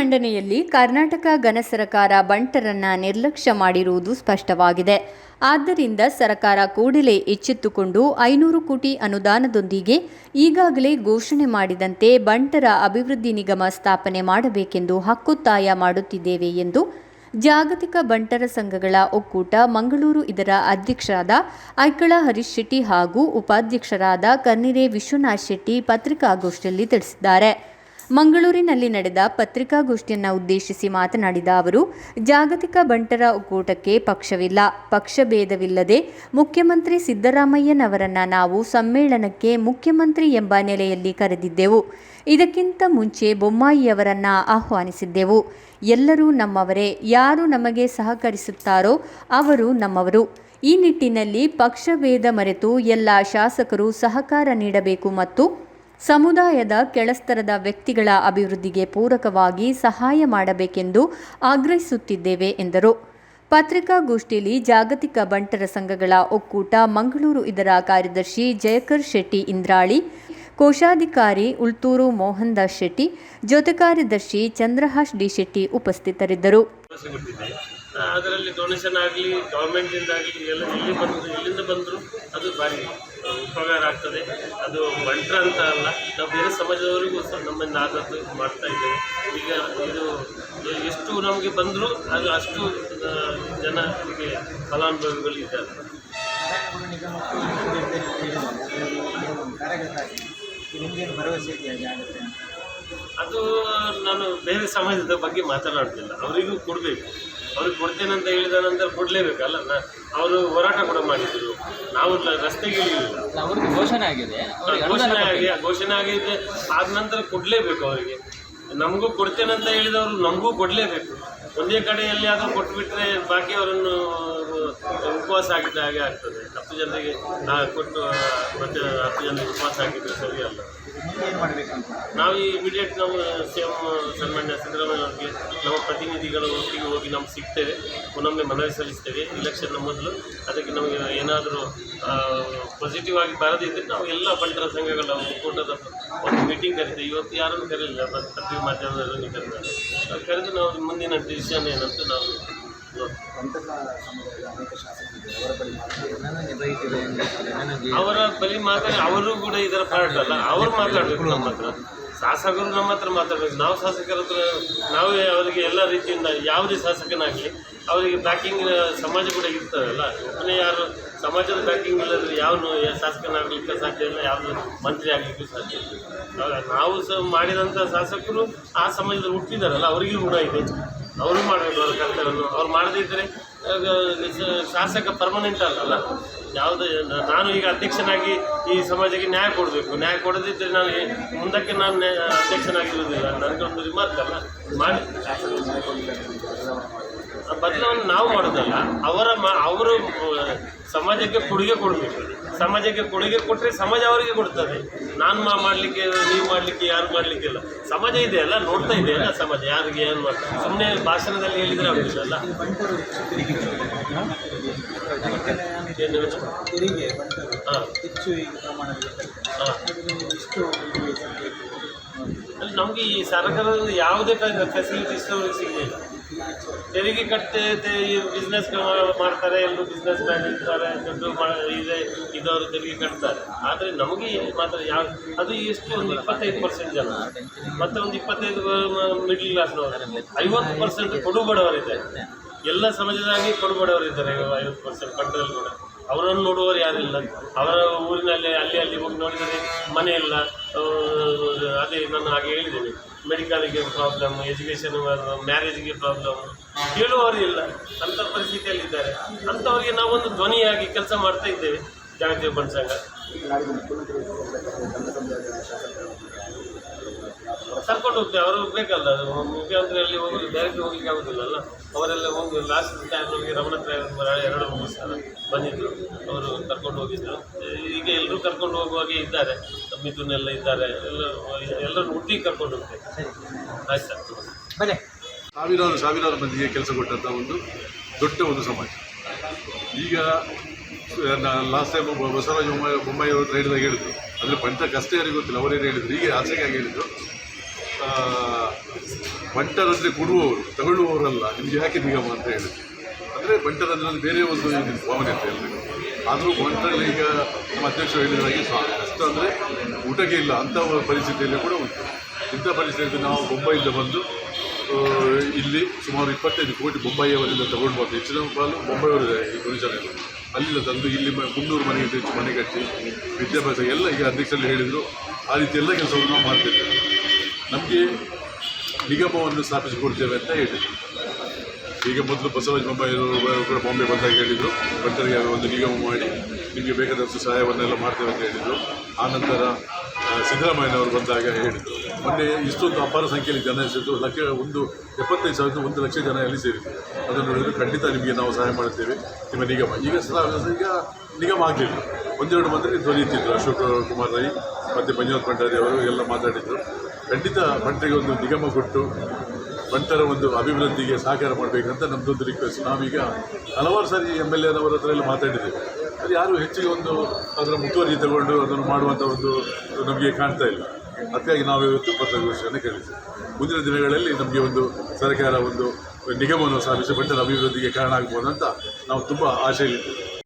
ಮಂಡನೆಯಲ್ಲಿ ಕರ್ನಾಟಕ ಘನ ಸರಕಾರ ಬಂಟರನ್ನ ನಿರ್ಲಕ್ಷ್ಯ ಮಾಡಿರುವುದು ಸ್ಪಷ್ಟವಾಗಿದೆ. ಆದ್ದರಿಂದ ಸರಕಾರ ಕೂಡಲೇ ಎಚ್ಚೆತ್ತುಕೊಂಡು ಐನೂರು ಕೋಟಿ ಅನುದಾನದೊಂದಿಗೆ ಈಗಾಗಲೇ ಘೋಷಣೆ ಮಾಡಿದಂತೆ ಬಂಟರ ಅಭಿವೃದ್ಧಿ ನಿಗಮ ಸ್ಥಾಪನೆ ಮಾಡಬೇಕೆಂದು ಹಕ್ಕೊತ್ತಾಯ ಮಾಡುತ್ತಿದ್ದೇವೆ ಎಂದು ಜಾಗತಿಕ ಬಂಟರ ಸಂಘಗಳ ಒಕ್ಕೂಟ ಮಂಗಳೂರು ಇದರ ಅಧ್ಯಕ್ಷರಾದ ಐಕಳ ಹರೀಶ್ ಶೆಟ್ಟಿ ಹಾಗೂ ಉಪಾಧ್ಯಕ್ಷರಾದ ಕನ್ನಿರೆ ವಿಶ್ವನಾಥ್ ಶೆಟ್ಟಿ ಪತ್ರಿಕಾಗೋಷ್ಠಿಯಲ್ಲಿ ತಿಳಿಸಿದ್ದಾರೆ. ಮಂಗಳೂರಿನಲ್ಲಿ ನಡೆದ ಪತ್ರಿಕಾಗೋಷ್ಠಿಯನ್ನು ಉದ್ದೇಶಿಸಿ ಮಾತನಾಡಿದ ಅವರು, ಜಾಗತಿಕ ಬಂಟರ ಒಕ್ಕೂಟಕ್ಕೆ ಪಕ್ಷವಿಲ್ಲ ಪಕ್ಷಭೇದವಿಲ್ಲದೆ ಮುಖ್ಯಮಂತ್ರಿ ಸಿದ್ದರಾಮಯ್ಯನವರನ್ನ ನಾವು ಸಮ್ಮೇಳನಕ್ಕೆ ಮುಖ್ಯಮಂತ್ರಿ ಎಂಬ ನೆಲೆಯಲ್ಲಿ ಕರೆದಿದ್ದೆವು. ಇದಕ್ಕಿಂತ ಮುಂಚೆ ಬೊಮ್ಮಾಯಿಯವರನ್ನ ಆಹ್ವಾನಿಸಿದ್ದೆವು. ಎಲ್ಲರೂ ನಮ್ಮವರೇ, ಯಾರು ನಮಗೆ ಸಹಕರಿಸುತ್ತಾರೋ ಅವರು ನಮ್ಮವರು. ಈ ನಿಟ್ಟಿನಲ್ಲಿ ಪಕ್ಷಭೇದ ಮರೆತು ಎಲ್ಲ ಶಾಸಕರು ಸಹಕಾರ ನೀಡಬೇಕು ಮತ್ತು ಸಮುದಾಯದ ಕೆಳಸ್ತರದ ವ್ಯಕ್ತಿಗಳ ಅಭಿವೃದ್ಧಿಗೆ ಪೂರಕವಾಗಿ ಸಹಾಯ ಮಾಡಬೇಕೆಂದು ಆಗ್ರಹಿಸುತ್ತಿದ್ದೇವೆ, ಎಂದರು. ಪತ್ರಿಕಾಗೋಷ್ಠಿಯಲ್ಲಿ ಜಾಗತಿಕ ಬಂಟರ ಸಂಘಗಳ ಒಕ್ಕೂಟ ಮಂಗಳೂರು ಇದರ ಕಾರ್ಯದರ್ಶಿ ಜಯಕರ್ ಶೆಟ್ಟಿ ಇಂದ್ರಾಳಿ, ಕೋಶಾಧಿಕಾರಿ ಉಳ್ತೂರು ಮೋಹನ್ ದಾಸ್ ಶೆಟ್ಟಿ, ಜೊತೆ ಕಾರ್ಯದರ್ಶಿ ಚಂದ್ರಹಾಸ್ ಡಿ ಶೆಟ್ಟಿ ಉಪಸ್ಥಿತರಿದ್ದರು. ಅದರಲ್ಲಿ ಡೊನೇಷನ್ ಆಗಲಿ ಗೌರ್ಮೆಂಟಿಂದ ಆಗಲಿ ಎಲ್ಲ ಎಲ್ಲಿ ಬಂದರು, ಎಲ್ಲಿಂದ ಬಂದರು, ಅದು ಭಾರಿ. ಉಪಕಾರ ಆಗ್ತದೆ. ಅದು ಬಂಟ್ರ ಅಂತ ಅಲ್ಲ. ನಾವು ಬೇರೆ ಸಮಾಜದವರಿಗೂ ಸಹ ನಮ್ಮನ್ನು ಆದದ್ದು ಮಾಡ್ತಾ ಇದ್ದೇವೆ. ಈಗ ಇದು ಎಷ್ಟು ನಮಗೆ ಬಂದರೂ ಅದು ಅಷ್ಟು ಜನ ನಮಗೆ ಫಲಾನುಭವಿಗಳು ಇದ್ದಾರೆ ಅದು ನಾನು ಬೇರೆ ಸಮಾಜದ ಬಗ್ಗೆ ಮಾತನಾಡ್ತಿಲ್ಲ ಅವರಿಗೂ ಕೊಡಬೇಕು. ಅವ್ರಿಗೆ ಕೊಡ್ತೇನೆ ಅಂತ ಹೇಳಿದ ನಂತರ ಕೊಡಲೇಬೇಕಲ್ಲ? ನಾ ಅವರು ಹೋರಾಟ ಕೂಡ ಮಾಡಿದ್ರು. ನಾವು ರಸ್ತೆಗೆ ಇಳಿಲಿಲ್ಲ ಅವ್ರಿಗೆ ಘೋಷಣೆ ಆಗಿದೆ. ಘೋಷಣೆ ಆಗಿ ಘೋಷಣೆ ಆಗಿದೆ ಆದ ನಂತರ ಕೊಡಲೇಬೇಕು ಅವರಿಗೆ. ನಮಗೂ ಕೊಡ್ತೇನೆ ಅಂತ ಹೇಳಿದವರು ನಮಗೂ ಕೊಡಲೇಬೇಕು. ಒಂದೇ ಕಡೆಯಲ್ಲಿ ಆದರೂ ಕೊಟ್ಬಿಟ್ರೆ ಬಾಕಿ ಅವರನ್ನು ಉಪವಾಸ ಆಗಿದ್ದ ಹಾಗೆ ಆಗ್ತದೆ. ಹತ್ತು ಜನರಿಗೆ ಕೊಟ್ಟು ಮತ್ತೆ ಹತ್ತು ಜನರಿಗೆ ಉಪವಾಸ ಆಗಿದ್ರೆ ಸರಿ ಅಲ್ಲ ಮುಂದೆ ನಾವು ಈ ಇಮಿಡಿಯೇಟ್ ನಾವು ಸಿ ಎಂ ಸನ್ಮಾನ್ಯ ಸಿದ್ದರಾಮಯ್ಯ ಅವರಿಗೆ ನಮ್ಮ ಪ್ರತಿನಿಧಿಗಳು ಒಟ್ಟಿಗೆ ಹೋಗಿ ನಾವು ಸಿಗ್ತೇವೆ ಒಂದೊಮ್ಮೆ ಮನವಿ ಸಲ್ಲಿಸ್ತೇವೆ ಇಲೆಕ್ಷನ್ನ ಮೊದಲು. ಅದಕ್ಕೆ ನಮಗೆ ಏನಾದರೂ ಪಾಸಿಟಿವ್ ಆಗಿ ಬರದಿದ್ದರೆ ನಾವು ಎಲ್ಲ ಬಂಟರ ಸಂಘಗಳ ಒಕ್ಕೂಟದ ಒಂದು ಮೀಟಿಂಗ್ ಕರೀತೇವೆ. ಇವತ್ತು ಯಾರನ್ನು ಕರೀಲಿಲ್ಲ, ಪ್ರತಿ ಮಾಧ್ಯಮದಲ್ಲಿ ಕರೆದ ಕರೆದು ನಾವು ಮುಂದಿನ ಡಿಸಿಷನ್ ಏನಂತ ನಾವು ಅವರ ಬಳಿ ಮಾತಾಡಿ ಅವರು ಕೂಡ ಇದರ ಪಾರ್ಟ್ ಅಲ್ಲ. ಅವರು ಮಾತಾಡಬೇಕು ನಮ್ಮ ಹತ್ರ. ಶಾಸಕರು ನಮ್ಮ ಹತ್ರ ಮಾತಾಡಬೇಕು. ನಾವು ಶಾಸಕರ ಹತ್ರ ನಾವೇ ಅವರಿಗೆ ಎಲ್ಲ ರೀತಿಯಿಂದ ಯಾವುದೇ ಶಾಸಕನಾಗಲಿ ಅವರಿಗೆ ಬ್ಯಾಕಿಂಗ್ ಸಮಾಜ ಕೂಡ ಇರ್ತದಲ್ಲ. ಒಬ್ಬನೇ ಯಾರು ಸಮಾಜದ ಬ್ಯಾಕಿಂಗ್ ಇಲ್ಲದ್ರೆ ಯಾವನು ಶಾಸಕನಾಗಲಿಕ್ಕೆ ಸಾಧ್ಯ ಇಲ್ಲ ಯಾವುದು ಮಂತ್ರಿ ಆಗಲಿಕ್ಕೂ ಸಾಧ್ಯ ಇಲ್ಲ. ನಾವು ಸಹ ಮಾಡಿದಂಥ ಶಾಸಕರು ಆ ಸಮಾಜದಲ್ಲಿ ಹುಟ್ಟಿದಾರಲ್ಲ, ಅವರಿಗೂ ಕೂಡ ಇದೆ. ಅವರು ಮಾಡಬೇಕು, ಅವರ ಕರ್ತವ್ಯವನ್ನು ಅವ್ರು ಮಾಡದಿದ್ದರೆ ಶಾಸಕ ಪರ್ಮನೆಂಟ್ ಅಲ್ಲಲ್ಲ ಯಾವುದೇ, ನಾನು ಈಗ ಅಧ್ಯಕ್ಷನಾಗಿ ಈ ಸಮಾಜಕ್ಕೆ ನ್ಯಾಯ ಕೊಡಬೇಕು. ನ್ಯಾಯ ಕೊಡದಿದ್ದರೆ ನಾನು ಮುಂದಕ್ಕೆ ನಾನು ಅಧ್ಯಕ್ಷನಾಗಿರುವುದಿಲ್ಲ. ನನಗೊಂದು ರಿಮಾರ್ಕ್ ಅಲ್ಲ. ಮಾಡಿ. ಬದಲಾವಣೆ ನಾವು ಮಾಡೋದಲ್ಲ ಅವರ ಮ ಅವರು ಸಮಾಜಕ್ಕೆ ಕೊಡುಗೆ ಕೊಡಬೇಕು. ಸಮಾಜಕ್ಕೆ ಕೊಡುಗೆ ಕೊಟ್ಟರೆ ಸಮಾಜ ಅವರಿಗೆ ಕೊಡ್ತದೆ. ನಾನು ಮಾ ಮಾಡಲಿಕ್ಕೆ ನೀವು ಮಾಡಲಿಕ್ಕೆ ಯಾರು ಮಾಡಲಿಕ್ಕಿಲ್ಲ ಸಮಾಜ ಇದೆಯಲ್ಲ ನೋಡ್ತಾ ಇದೆಯಲ್ಲ ಸಮಾಜ ಯಾರಿಗೆ ಏನು ಮಾಡ್ತಾರೆ ಸುಮ್ಮನೆ ಭಾಷಣದಲ್ಲಿ ಹೇಳಿದರೆ ತೆರಿಗೆ ಏನು ಹಾಂ. ಹೆಚ್ಚು ನಮಗೆ ಈ ಸರ್ಕಾರದ ಯಾವುದೇ ಫೆಸಿಲಿಟೀಸ್ ಸಿಗಲಿಲ್ಲ. ತೆರಿಗೆ ಕಟ್ತೆ ಬಿಸ್ನೆಸ್ ಮಾಡ್ತಾರೆ, ಎಲ್ಲರೂ ಬಿಸ್ನೆಸ್ ಮ್ಯಾನ್ ಇರ್ತಾರೆ, ದುಡ್ಡು ಇದೆ ಇದವರು ತೆರಿಗೆ ಕಟ್ತಾರೆ. ಆದರೆ ನಮಗೆ ಮಾತ್ರ ಯಾವ, ಅದು ಎಷ್ಟು ಒಂದು ಇಪ್ಪತ್ತೈದು ಪರ್ಸೆಂಟ್ ಜನ. ಮತ್ತೆ ಒಂದು ಇಪ್ಪತ್ತೈದು ಮಿಡ್ಲ್ ಕ್ಲಾಸ್ನವರು ಐವತ್ತು ಪರ್ಸೆಂಟ್ ಕೊಡು ಬಡವರಿದ್ದಾರೆ. ಎಲ್ಲ ಸಮಾಜದಾಗಿ ಬಡವರಿದ್ದಾರೆ ಐವತ್ತು ಪರ್ಸೆಂಟ್ ಕಂಟ್ರೋಲ್ ಕೂಡ. ಅವರನ್ನು ನೋಡುವವರು ಯಾರಿಲ್ಲ. ಅವರ ಊರಿನಲ್ಲಿ, ಅಲ್ಲಿ ಅಲ್ಲಿ ಹೋಗಿ ನೋಡಿದರೆ ಮನೆ ಇಲ್ಲ. ಅದೇ ನಾನು ಹಾಗೆ ಹೇಳಿದ್ದೇನೆ. ಮೆಡಿಕಲ್ಗೆ ಪ್ರಾಬ್ಲಮ್ ಎಜುಕೇಷನ್ ಮ್ಯಾರೇಜ್ಗೆ ಪ್ರಾಬ್ಲಮ್ ಕೇಳುವವರು ಇಲ್ಲ. ಅಂಥ ಪರಿಸ್ಥಿತಿಯಲ್ಲಿದ್ದಾರೆ. ಅಂಥವ್ರಿಗೆ ನಾವೊಂದು ಧ್ವನಿಯಾಗಿ ಕೆಲಸ ಮಾಡ್ತಾ ಇದ್ದೇವೆ. ಜಾಗತಿಕ ಬಣ್ಣ ಕರ್ಕೊಂಡು ಹೋಗ್ತೇವೆ. ಅವರು ಬೇಕಲ್ಲ ಅದು ಮುಖ್ಯಮಂತ್ರಿ ಅಲ್ಲಿ ಹೋಗಿ ಡೈರೆಕ್ಟ್ ಹೋಗ್ಲಿಕ್ಕೆ ಆಗೋದಿಲ್ಲಲ್ಲ ಅವರೆಲ್ಲ ಹೋಗಿ ಲಾಸ್ಟ್ ಟೈಮ್ಗೆ ರಮಣತ್ರ ಎರಡು ಮೂರು ಸಲ ಬಂದಿದ್ದರು ಅವರು ಕರ್ಕೊಂಡು ಹೋಗಿದ್ದರು ಈಗ ಎಲ್ಲರೂ ಕರ್ಕೊಂಡು ಹೋಗುವಾಗೆ ಇದ್ದಾರೆ. ಮಿಥುನ್ ಎಲ್ಲ ಇದ್ದಾರೆ ಎಲ್ಲರೂ ಎಲ್ಲರನ್ನು ಒಟ್ಟಿಗೆ ಕರ್ಕೊಂಡು ಹೋಗ್ತೇವೆ ಆಯ್ತು? ಸರ್ ಬಲೆ ಸಾವಿರಾರು ಸಾವಿರಾರು ಮಂದಿಗೆ ಕೆಲಸ ಕೊಟ್ಟಂಥ ಒಂದು ದೊಡ್ಡ ಒಂದು ಸಮಾಜ. ಈಗ ಲಾಸ್ಟ್ ಟೈಮ್ ಬಸವರಾಜ ಬೊಮ್ಮಾಯಿ ಬೊಮ್ಮಾಯಿ ಅವರು ಹೇಳಿದಾಗ ಹೇಳಿದ್ರು. ಅಂದರೆ ಪಂಟ ಕಷ್ಟ ಯಾರಿಗೆ ಗೊತ್ತಿಲ್ಲ ಅವರೇನು ಹೇಳಿದ್ರು? ಹೀಗೆ ಆಸೆಗಾಗಿ ಹೇಳಿದ್ರು. ಬಂಟರಂದರೆ ಕೊಡುವವರು ತಗೊಳ್ಳುವವರಲ್ಲ ನಿಮಗೆ ಯಾಕೆ ನಿಗಮ ಅಂತ ಹೇಳಿದ್ರು. ಅಂದರೆ ಬಂಟರಂದ್ರೆ ಬೇರೆ ಒಂದು ಭಾವನೆ ಅಂತ ಹೇಳಿದ್ರು ಆದರೂ ಬಂಟರಲ್ಲಿ ಈಗ ನಮ್ಮ ಅಧ್ಯಕ್ಷರು ಹೇಳಿದ ಹಾಗೆ ಸ್ವ- ಕಷ್ಟ ಅಂದರೆ ಊಟಕ್ಕೆ ಇಲ್ಲ ಅಂಥ ಪರಿಸ್ಥಿತಿಯಲ್ಲಿ ಕೂಡ ಉಂಟು. ಇಂಥ ಪರಿಸ್ಥಿತಿಯಲ್ಲಿ ನಾವು ಬೊಂಬೈಯಿಂದ ಬಂದು ಇಲ್ಲಿ ಸುಮಾರು ಇಪ್ಪತ್ತೈದು ಕೋಟಿ ಮುಂಬೈಯವರಿಂದ ತಗೊಂಡು ಬಂದು ಹೆಚ್ಚಿನ ಪಾಲು ಈ ಗುರುಜನರು. ಅಲ್ಲಿಂದ ತಂದು ಇಲ್ಲಿ ಮುನ್ನೂರು ಮನೆಗೆ ಹೆಚ್ಚು ಮನೆ ಕಟ್ಟಿ, ವಿದ್ಯಾಭ್ಯಾಸ ಎಲ್ಲ ಈಗ ಅಧ್ಯಕ್ಷರಲ್ಲಿ ಹೇಳಿದರು. ಆ ರೀತಿ ಎಲ್ಲ ಕೆಲಸವನ್ನು ನಾವು ಮಾಡ್ತಿದ್ದೇವೆ. ನಮಗೆ ನಿಗಮವನ್ನು ಸ್ಥಾಪಿಸಿಕೊಡ್ತೇವೆ ಅಂತ ಹೇಳಿದರು. ಈಗ ಮೊದಲು ಬಸವರಾಜ ಬೊಮ್ಮಾಯಿಯವರು ಕೂಡ ಬಾಂಬೆ ಬಂದಾಗ ಹೇಳಿದರು. ಭಕ್ತರಿಗೆ ಒಂದು ನಿಗಮ ಮಾಡಿ ನಿಮಗೆ ಬೇಕಾದಷ್ಟು ಸಹಾಯವನ್ನೆಲ್ಲ ಮಾಡ್ತೇವೆ ಅಂತ ಹೇಳಿದರು. ಆನಂತರ ನಂತರ ಸಿದ್ದರಾಮಯ್ಯನವರು ಬಂದಾಗ ಹೇಳಿದರು. ಮೊನ್ನೆ ಇಷ್ಟೊಂದು ಅಪಾರ ಸಂಖ್ಯೆಯಲ್ಲಿ ಜನ ಸೇರಿದ್ದು ಲಕ್ಷ, ಒಂದು ಎಪ್ಪತ್ತೈದು ಸಾವಿರದ ಒಂದು ಲಕ್ಷ ಜನ ಅಲ್ಲಿ ಸೇರಿದ್ರು. ಅದನ್ನು ನೋಡಿದರೆ ಖಂಡಿತ ನಿಮಗೆ ನಾವು ಸಹಾಯ ಮಾಡುತ್ತೇವೆ. ನಿಮ್ಮ ನಿಗಮ. ಈಗ ಸಹ, ಈಗ ನಿಗಮ ಆಗಲಿಲ್ಲ. ಒಂದೆರಡು ಮಂದಿ ದೊರೆಯುತ್ತಿದ್ದರು ಅಶೋಕ್ ಕುಮಾರ್ ರೈ ಮತ್ತು ಮಂಜುನಾಥ್ ಭಂಡಾರಿ ಅವರು ಎಲ್ಲ ಮಾತಾಡಿದರು. ಖಂಡಿತ ಮಂತ್ರಿಗೆ ಒಂದು ನಿಗಮ ಕೊಟ್ಟು ಬಂಟರ ಒಂದು ಅಭಿವೃದ್ಧಿಗೆ ಸಹಕಾರ ಮಾಡಬೇಕಂತ ನಮ್ಮದೊಂದು ರಿಕ್ವೆಸ್ಟ್ ನಾವೀಗ ಹಲವಾರು ಸಾರಿ ಎಂ ಎಲ್ ಎನವರ ಹತ್ರ ಎಲ್ಲ ಮಾತಾಡಿದ್ದೇವೆ. ಅದು ಯಾರು ಹೆಚ್ಚಿಗೆ ಒಂದು ಅದರ ಮುತುವರ್ಜಿ ತಗೊಂಡು ಅದನ್ನು ಮಾಡುವಂಥ ಒಂದು ನಮಗೆ ಕಾಣ್ತಾ ಇಲ್ಲ. ಅದಕ್ಕಾಗಿ ನಾವು ಇವತ್ತು ಪತ್ರಗೋಷ್ಠಿಯನ್ನು ಕೇಳಿದ್ವಿ ಮುಂದಿನ ದಿನಗಳಲ್ಲಿ ನಮಗೆ ಒಂದು ಸರ್ಕಾರ ಒಂದು ನಿಗಮವನ್ನು ಸ್ಥಾಪಿಸಿ ಬಂಟರ ಅಭಿವೃದ್ಧಿಗೆ ಕಾರಣ ಆಗ್ಬೋದು ಅಂತ ನಾವು ತುಂಬ ಆಶೆಯಲ್ಲಿದ್ದೇವೆ.